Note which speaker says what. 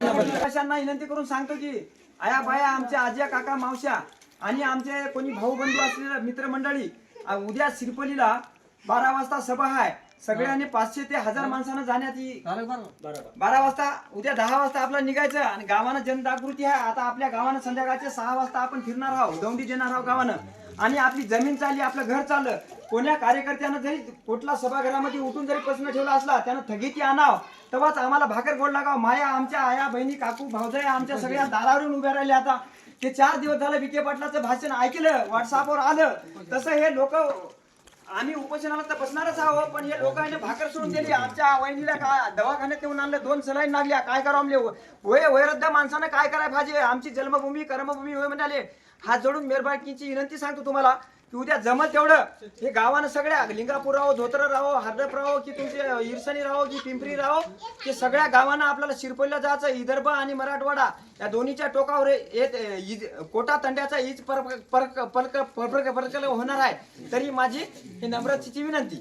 Speaker 1: अशांना विनंती करून सांगतो की आया बाया आमच्या आज्या काका मावश्या आणि आमचे कोणी भाऊ बंधू असलेल्या मित्रमंडळी उद्या सिरपलीला बारा वाजता सभा आहे. सगळ्यांनी पाचशे ते हजार माणसानं जाण्यात येईल. बारा वाजता उद्या दहा वाजता आपलं निघायचं आणि गावानं जनजागृती आहे. आता आपल्या गावानं संध्याकाळचे सहा वाजता आपण फिरणार आहोत. दौंडी देणार आहोत गावानं. आणि आपली जमीन चालली आपलं घर चाललं. कोण्या कार्यकर्त्यानं जरी कुठला सभागृहामध्ये उठून जरी प्रश्न ठेवला असला त्यानं थगिती आणाव तेव्हाच आम्हाला भाकर गोड लागाव. माया आमच्या आया बहिणी काकू भावजया आमच्या सगळ्या दारावरून उभ्या राहिल्या आता. ते चार दिवस झालं विखे पाटलाचं भाषण ऐकलं व्हॉट्सअपवर आलं. तसं हे लोक आम्ही उपोषणाला तर बसणारच आहोत पण हे लोकांनी भाकर सोडून दिली. आमच्या वहिनीला काय दवाखान्यात येऊन आणलं दोन सलाईन लागल्या. काय करावं आमले? वय वयरद्ध माणसानं काय करायला पाहिजे? आमची जन्मभूमी कर्मभूमी होय म्हणाले. हात जोडून मेरबाकीची विनंती सांगतो तुम्हाला की उद्या जमत तेवढं. हे गावानं सगळ्या लिंगापूर राहो धोतर राहो हरदप राहो की तुमचे इरसणी राहो की पिंपरी राहो ते सगळ्या गावांना आपल्याला शिरपल्ला जायचं. विदर्भ आणि मराठवाडा या दोन्हीच्या टोकावर येत कोटा तंड्याचा ईज परक परक परक परक परक होणार आहे. तरी माझी ही नम्रतेची विनंती